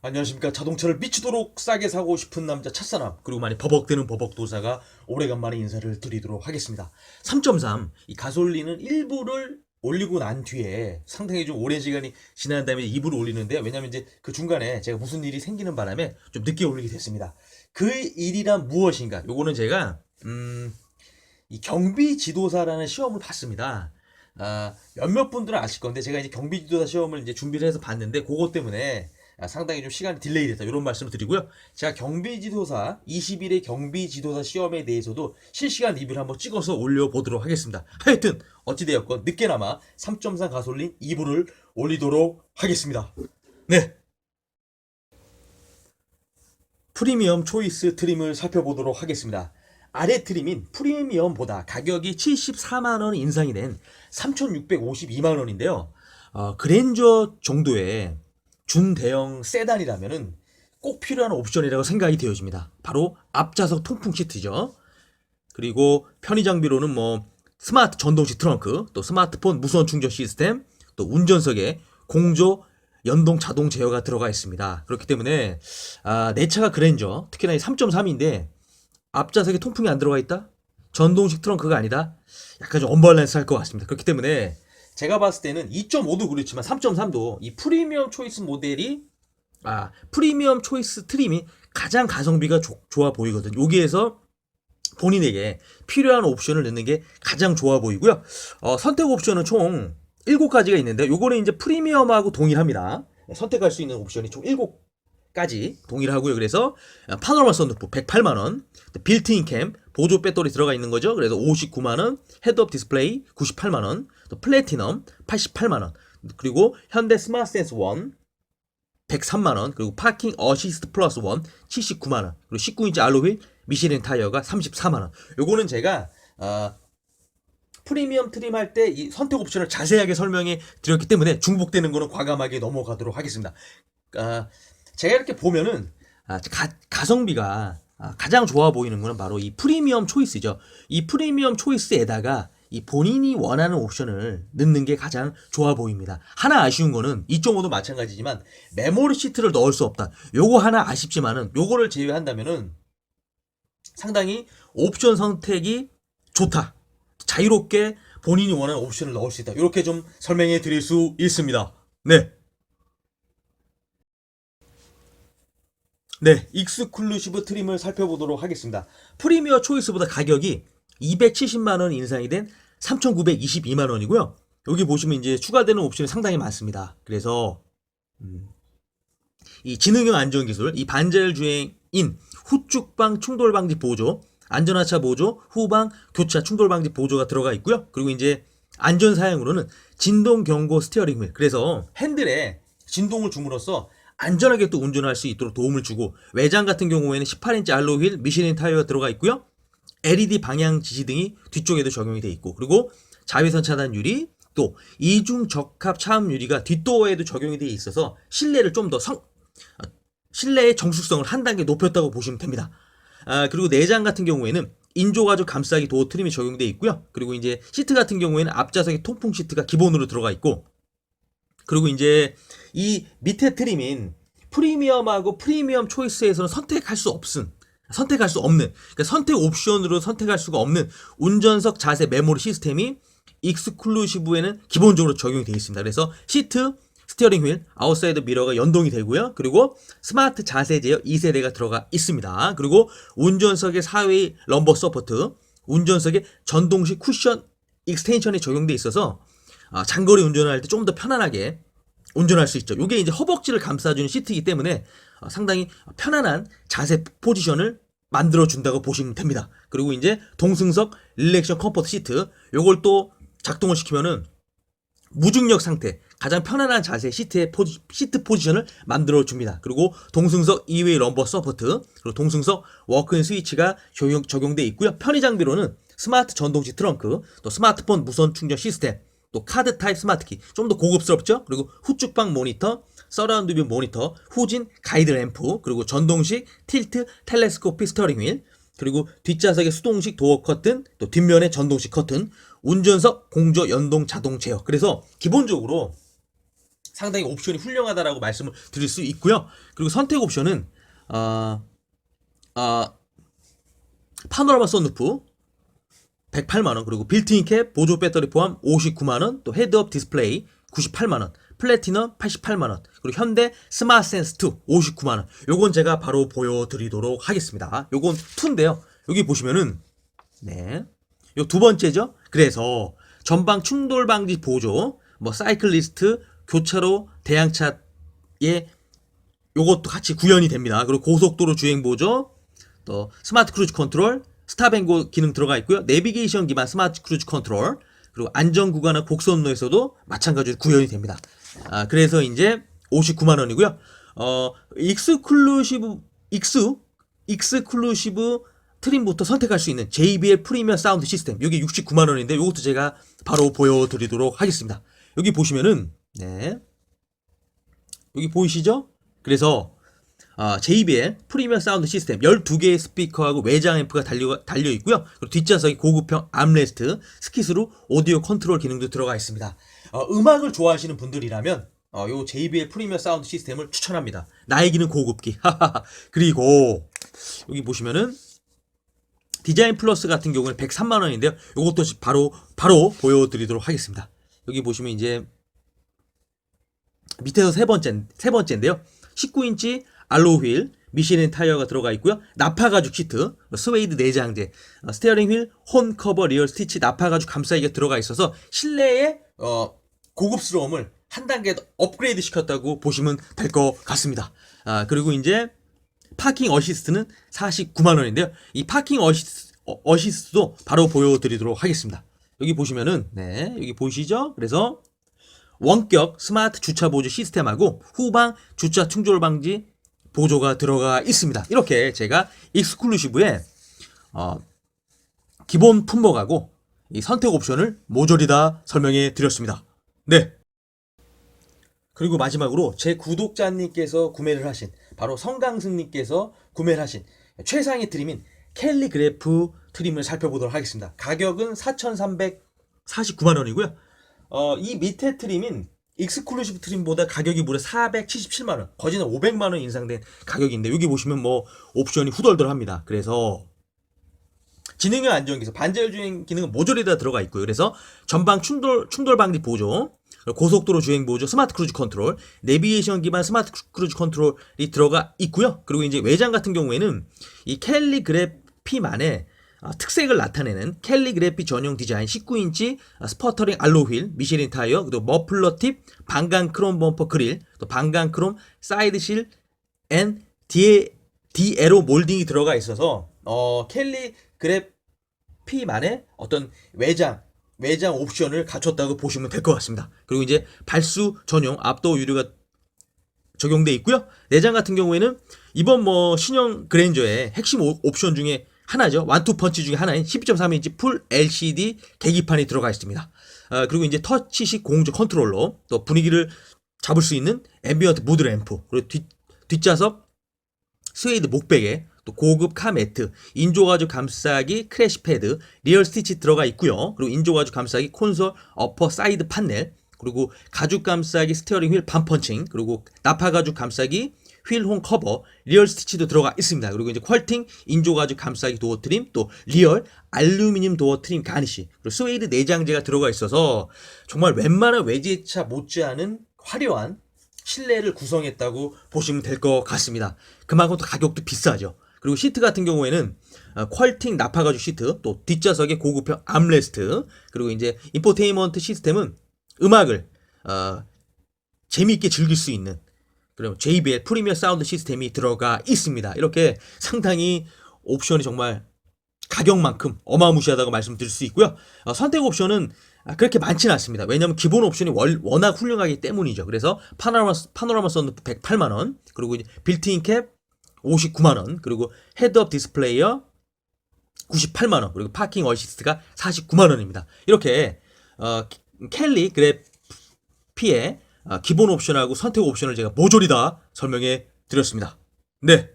안녕하십니까. 자동차를 미치도록 싸게 사고 싶은 남자 첫사람 그리고 많이 버벅대는 버벅도사가 오래간만에 인사를 드리도록 하겠습니다. 3.3 이 가솔린은 1부를 올리고 난 뒤에 상당히 좀 오랜 시간이 지난 다음에 2부를 올리는데요. 왜냐면 이제 그 중간에 제가 무슨 일이 생기는 바람에 좀 늦게 올리게 됐습니다. 그 일이란 무엇인가? 요거는 제가 음, 이 경비 지도사라는 시험을 봤습니다. 아, 몇몇 분들은 아실 건데 제가 이제 경비 지도사 시험을 이제 준비를 해서 봤는데 그것 때문에 아, 상당히 좀 시간이 딜레이 됐다 이런 말씀을 드리고요. 제가 경비지도사 20일의 경비지도사 시험에 대해서도 실시간 리뷰를 한번 찍어서 올려보도록 하겠습니다. 하여튼 어찌되었건 늦게나마 3.3 가솔린 2부를 올리도록 하겠습니다. 네. 프리미엄 초이스 트림을 살펴보도록 하겠습니다. 아래 트림인 프리미엄보다 가격이 74만원 인상이 된 3,652만원인데요. 어, 그랜저 정도의 준대형 세단이라면은 꼭 필요한 옵션이라고 생각이 되어집니다. 바로 앞좌석 통풍 시트죠. 그리고 편의 장비로는 뭐 스마트 전동식 트렁크, 또 스마트폰 무선 충전 시스템, 또 운전석에 공조 연동 자동 제어가 들어가 있습니다. 그렇기 때문에 아, 내 차가 그랜저, 특히나 이 3.3인데 앞좌석에 통풍이 안 들어가 있다? 전동식 트렁크가 아니다? 약간 좀 언밸런스 할 것 같습니다. 그렇기 때문에 제가 봤을 때는 2.5도 그렇지만 3.3도 이 프리미엄 초이스 모델이 아 프리미엄 초이스 트림이 가장 가성비가 조- 좋아 보이거든요. 여기에서 본인에게 필요한 옵션을 넣는 게 가장 좋아 보이고요. 어, 선택 옵션은 총 7가지가 있는데 요거는 이제 프리미엄하고 동일합니다. 선택할 수 있는 옵션이 총 7가지 동일하고요. 그래서 어, 파노라마 선루프 108만 원, 빌트인 캠 보조 배터리 들어가 있는 거죠. 그래서 59만 원, 헤드업 디스플레이 98만 원, 또 플래티넘 88만 원, 그리고 현대 스마트 센스 1 103만 원, 그리고 파킹 어시스트 플러스 1 79만 원, 그리고 19인치 알로휠 미쉐린 타이어가 34만 원. 요거는 제가 어, 프리미엄 트림 할 때 이 선택 옵션을 자세하게 설명해 드렸기 때문에 중복되는 거는 과감하게 넘어가도록 하겠습니다. 아, 제가 이렇게 보면은 아, 가, 가성비가 아, 가장 좋아 보이는 거는 바로 이 프리미엄 초이스죠. 이 프리미엄 초이스에다가 이 본인이 원하는 옵션을 넣는 게 가장 좋아 보입니다. 하나 아쉬운 거는 2.5도 마찬가지지만 메모리 시트를 넣을 수 없다. 요거 하나 아쉽지만은 요거를 제외한다면은 상당히 옵션 선택이 좋다. 자유롭게 본인이 원하는 옵션을 넣을 수 있다. 이렇게 좀 설명해 드릴 수 있습니다. 네. 네, 익스클루시브 트림을 살펴보도록 하겠습니다. 프리미어 초이스보다 가격이 270만 원 인상이 된 3,922만 원이고요. 여기 보시면 이제 추가되는 옵션이 상당히 많습니다. 그래서 음, 이 지능형 안전 기술, 이 반자율 주행인 후축방 충돌 방지 보조, 안전하차 보조, 후방 교차 충돌 방지 보조가 들어가 있고요. 그리고 이제 안전 사양으로는 진동 경고 스티어링 휠. 그래서 핸들에 진동을 줌으로써 안전하게 또 운전할 수 있도록 도움을 주고 외장 같은 경우에는 18인치 알로 휠 미쉐린 타이어가 들어가 있고요. LED 방향 지시등이 뒤쪽에도 적용이 돼 있고 그리고 자외선 차단 유리 또 이중 적합 차음 유리가 뒷도어에도 적용이 돼 있어서 실내를 좀 더 성, 실내의 정숙성을 한 단계 높였다고 보시면 됩니다. 아, 그리고 내장 같은 경우에는 인조가죽 감싸기 도어 트림이 적용되어 있고요. 그리고 이제 시트 같은 경우에는 앞좌석에 통풍 시트가 기본으로 들어가 있고 그리고 이제 이 밑에 트림인 프리미엄하고 프리미엄 초이스에서는 선택할 수 없음. 선택할 수 없는 그러니까 선택 옵션으로 선택할 수가 없는 운전석 자세 메모리 시스템이 익스클루시브에는 기본적으로 적용이 되어 있습니다. 그래서 시트, 스티어링 휠, 아웃사이드 미러가 연동이 되고요. 그리고 스마트 자세 제어 2세대가 들어가 있습니다. 그리고 운전석의 4웨이 럼버 서포트, 운전석에 전동식 쿠션 익스텐션이 적용돼 있어서 아, 장거리 운전을 할때좀더 편안하게 운전할 수 있죠. 이게 이제 허벅지를 감싸주는 시트이기 때문에 어, 상당히 편안한 자세 포지션을 만들어 준다고 보시면 됩니다. 그리고 이제 동승석 릴렉션 컴포트 시트 요걸 또 작동을 시키면은 무중력 상태 가장 편안한 자세 시트의 포지, 시트 포지션을 만들어 줍니다. 그리고 동승석 2웨이 럼버 서포트 그리고 동승석 워크인 스위치가 적용, 적용돼 있고요. 편의 장비로는 스마트 전동식 트렁크 또 스마트폰 무선 충전 시스템 또 카드 타입 스마트키 좀 더 고급스럽죠. 그리고 후축방 모니터 서라운드 뷰 모니터 후진 가이드 램프 그리고 전동식 틸트 텔레스코피 스터링 휠 그리고 뒷좌석에 수동식 도어 커튼, 또 뒷면에 전동식 커튼, 운전석 공조 연동 자동 제어. 그래서 기본적으로 상당히 옵션이 훌륭하다라고 말씀을 드릴 수 있고요. 그리고 선택 옵션은 어, 어, 파노라마 썬루프 108만 원 그리고 빌트인 캡 보조 배터리 포함 59만 원, 또 헤드업 디스플레이 98만 원, 플래티넘 88만 원, 그리고 현대 스마트 센스 2 59만 원. 요건 제가 바로 보여드리도록 하겠습니다. 요건 2인데요. 여기 보시면은 네, 요 두 번째죠. 그래서 전방 충돌 방지 보조, 뭐 사이클리스트, 교차로 대항차에 요것도 같이 구현이 됩니다. 그리고 고속도로 주행 보조, 또 스마트 크루즈 컨트롤, 스탑앤고 기능 들어가 있고요. 내비게이션 기반 스마트 크루즈 컨트롤, 그리고 안전 구간과 곡선로에서도 마찬가지로 구현이 됩니다. 아, 그래서 이제 59만 원이고요. 어, 익스클루시브 익스 익스클루시브 트림부터 선택할 수 있는 JBL 프리미엄 사운드 시스템. 여기 69만 원인데 이것도 제가 바로 보여 드리도록 하겠습니다. 여기 보시면은 네. 여기 보이시죠? 그래서 아, JBL 프리미엄 사운드 시스템 12개의 스피커하고 외장 앰프가 달려, 달려 있고요. 그리고 뒷좌석에 고급형 암레스트, 스키스로 오디오 컨트롤 기능도 들어가 있습니다. 어, 음악을 좋아하시는 분들이라면 어, 요 JBL 프리미엄 사운드 시스템을 추천합니다. 나에게는 고급기. 그리고 여기 보시면은 디자인 플러스 같은 경우는 103만 원인데요. 요것도 바로 바로 보여드리도록 하겠습니다. 여기 보시면 이제 밑에서 세 번째 세 번째인데요. 19인치 알로우 휠, 미쉐린 타이어가 들어가 있고요. 나파 가죽 시트, 스웨이드 내장재, 어, 스티어링 휠, 혼 커버 리얼 스티치 나파 가죽 감싸기가 들어가 있어서 실내의 어, 고급스러움을 한 단계 더 업그레이드 시켰다고 보시면 될 것 같습니다. 아, 그리고 이제 파킹 어시스트는 49만 원인데요. 이 파킹 어시스, 어, 어시스트도 바로 보여드리도록 하겠습니다. 여기 보시면은 네 여기 보이시죠? 그래서 원격 스마트 주차 보조 시스템하고 후방 주차 충돌 방지 보조가 들어가 있습니다. 이렇게 제가 익스클루시브에 어, 기본 품목하고 이 선택 옵션을 모조리 다 설명해 드렸습니다. 네. 그리고 마지막으로 제 구독자님께서 구매를 하신 바로 성강승님께서 구매를 하신 최상의 트림인 캘리그래프 트림을 살펴보도록 하겠습니다. 가격은 4,349만 원이고요. 어, 이 밑에 트림인 익스클루시브 트림보다 가격이 무려 477만 원, 거진은 500만 원 인상된 가격인데 여기 보시면 뭐 옵션이 후덜덜합니다. 그래서 지능형 안전기서 반자율 주행 기능은 모조리 다 들어가 있고요. 그래서 전방 충돌 충돌 방지 보조, 고속도로 주행 보조, 스마트 크루즈 컨트롤, 내비게이션 기반 스마트 크루즈 컨트롤이 들어가 있고요. 그리고 이제 외장 같은 경우에는 이 캘리그래피만의 아, 특색을 나타내는 캘리그래피 전용 디자인 19인치 아, 스퍼터링 알로 휠, 미쉐린 타이어, 그리고 머플러 팁, 방간 크롬 범퍼 그릴, 또 방간 크롬 사이드 실, 앤 디에 디에로 몰딩이 들어가 있어서 어 캘리 그래피만의 어떤 외장 외장 옵션을 갖췄다고 보시면 될 것 같습니다. 그리고 이제 발수 전용 압도 유료가 적용돼 있고요. 내장 같은 경우에는 이번 뭐 신형 그랜저의 핵심 오- 옵션 중에 하나죠. 완투 펀치 중에 하나인 12.3인치 풀 LCD 계기판이 들어가 있습니다. 아, 그리고 이제 터치식 공조 컨트롤러, 또 분위기를 잡을 수 있는 앰비언트 무드 램프, 그리고 뒷, 뒷좌석 스웨이드 목베개, 또 고급 카 매트, 인조가죽 감싸기 크래시 패드, 리얼 스티치 들어가 있고요. 그리고 인조가죽 감싸기 콘솔 어퍼 사이드 판넬, 그리고 가죽 감싸기 스티어링 휠 반펀칭, 그리고 나파 가죽 감싸기 휠홈 커버, 리얼 스티치도 들어가 있습니다. 그리고 이제 퀄팅 인조가죽 감싸기 도어 트림, 또 리얼 알루미늄 도어 트림 가니시, 그리고 스웨이드 내장재가 들어가 있어서 정말 웬만한 외제차 못지않은 화려한 실내를 구성했다고 보시면 될 것 같습니다. 그만큼 또 가격도 비싸죠. 그리고 시트 같은 경우에는 어, 퀄팅 나파가죽 시트, 또 뒷좌석에 고급형 암레스트, 그리고 이제 인포테인먼트 시스템은 음악을 어, 재미있게 즐길 수 있는 그럼 JBL 프리미어 사운드 시스템이 들어가 있습니다. 이렇게 상당히 옵션이 정말 가격만큼 어마무시하다고 말씀드릴 수 있고요. 어, 선택 옵션은 아, 그렇게 많지는 않습니다. 왜냐하면 기본 옵션이 월- 워낙 훌륭하기 때문이죠. 그래서 파노라마, 파노라마 썬루프 108만 원, 그리고 빌트인 캡 59만 원, 그리고 헤드업 디스플레이어 98만 원, 그리고 파킹 어시스트가 49만 원입니다. 이렇게 어, 캘리 그래피의 어, 기본 옵션하고 선택 옵션을 제가 모조리 다 설명해 드렸습니다. 네.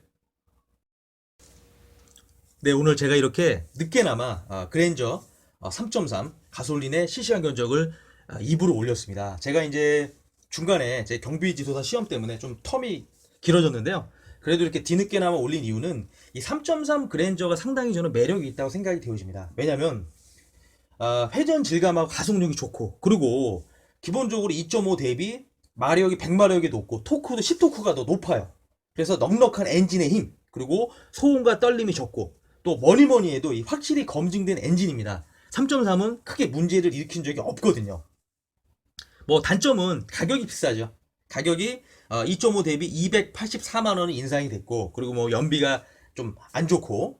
네, 오늘 제가 이렇게 늦게나마 어, 그랜저 어, 3.3 가솔린의 실시간 견적을 어, 2부로 올렸습니다. 제가 이제 중간에 제 경비 지도사 시험 때문에 좀 텀이 길어졌는데요. 그래도 이렇게 뒤늦게나마 올린 이유는 이 3.3 그랜저가 상당히 저는 매력이 있다고 생각이 되어집니다. 왜냐면 아, 회전 질감하고 가속력이 좋고 그리고 기본적으로 2.5 대비 마력이 100마력이 높고 토크도 10토크가 더 높아요. 그래서 넉넉한 엔진의 힘 그리고 소음과 떨림이 적고 또 뭐니 뭐니 해도 이 확실히 검증된 엔진입니다. 3.3은 크게 문제를 일으킨 적이 없거든요. 뭐 단점은 가격이 비싸죠. 가격이 2.5 대비 284만 원이 인상이 됐고 그리고 뭐 연비가 좀 안 좋고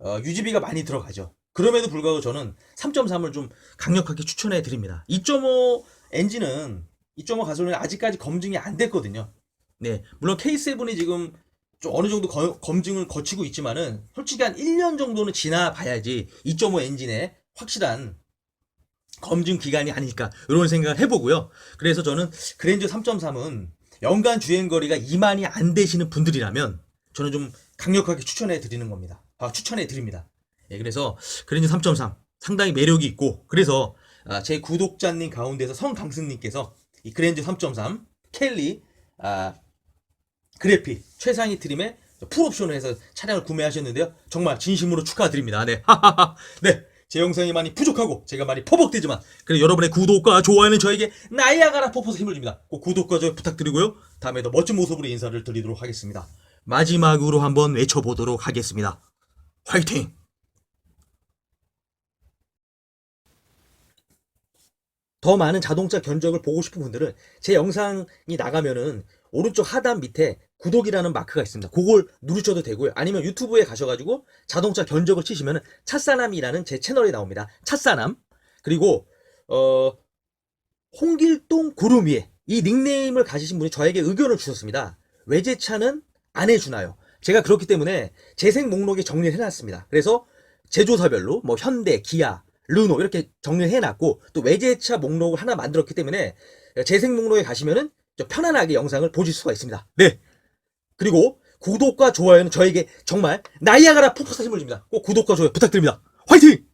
어, 유지비가 많이 들어가죠. 그럼에도 불구하고 저는 3.3을 좀 강력하게 추천해 드립니다. 2.5 엔진은 2.5 가솔린은 아직까지 검증이 안 됐거든요. 네, 물론 K7이 지금 좀 어느 정도 거- 검증을 거치고 있지만은 솔직히 한 1년 정도는 지나 봐야지 2.5 엔진의 확실한 검증 기간이 아닐까 이런 생각을 해보고요. 그래서 저는 그랜저 3.3은 연간 주행 거리가 2만이 안 되시는 분들이라면 저는 좀 강력하게 추천해 드리는 겁니다. 아, 추천해 드립니다. 예, 그래서 그랜저 3.3 상당히 매력이 있고 그래서 아, 제 구독자님 가운데서 성강승님께서 이 그랜저 3.3 켈리 아, 그래픽 최상위 트림에 풀옵션을 해서 차량을 구매하셨는데요. 정말 진심으로 축하드립니다. 네. 네. 제 영상이 많이 부족하고 제가 많이 퍼벅대지만 그래 여러분의 구독과 좋아요는 저에게 나이아가라 퍼포서 힘을 줍니다. 꼭 구독과 좋아요 부탁드리고요. 다음에 더 멋진 모습으로 인사를 드리도록 하겠습니다. 마지막으로 한번 외쳐보도록 하겠습니다. 화이팅! 더 많은 자동차 견적을 보고 싶은 분들은 제 영상이 나가면은 오른쪽 하단 밑에 구독이라는 마크가 있습니다. 그걸 누르셔도 되고요. 아니면 유튜브에 가셔가지고 자동차 견적을 치시면은 찻사남이라는 제 채널이 나옵니다. 찻사남. 그리고 어 홍길동 구름 위에 이 닉네임을 가지신 분이 저에게 의견을 주셨습니다. 외제차는 안 해주나요? 제가 그렇기 때문에 재생 목록에 정리를 해놨습니다. 그래서 제조사별로 뭐 현대, 기아, 르노 이렇게 정리를 해놨고 또 외제차 목록을 하나 만들었기 때문에 재생 목록에 가시면은 좀 편안하게 영상을 보실 수가 있습니다. 네. 그리고 구독과 좋아요는 저에게 정말 나이아가라 힘을 줍니다. 꼭 구독과 좋아요 부탁드립니다. 화이팅!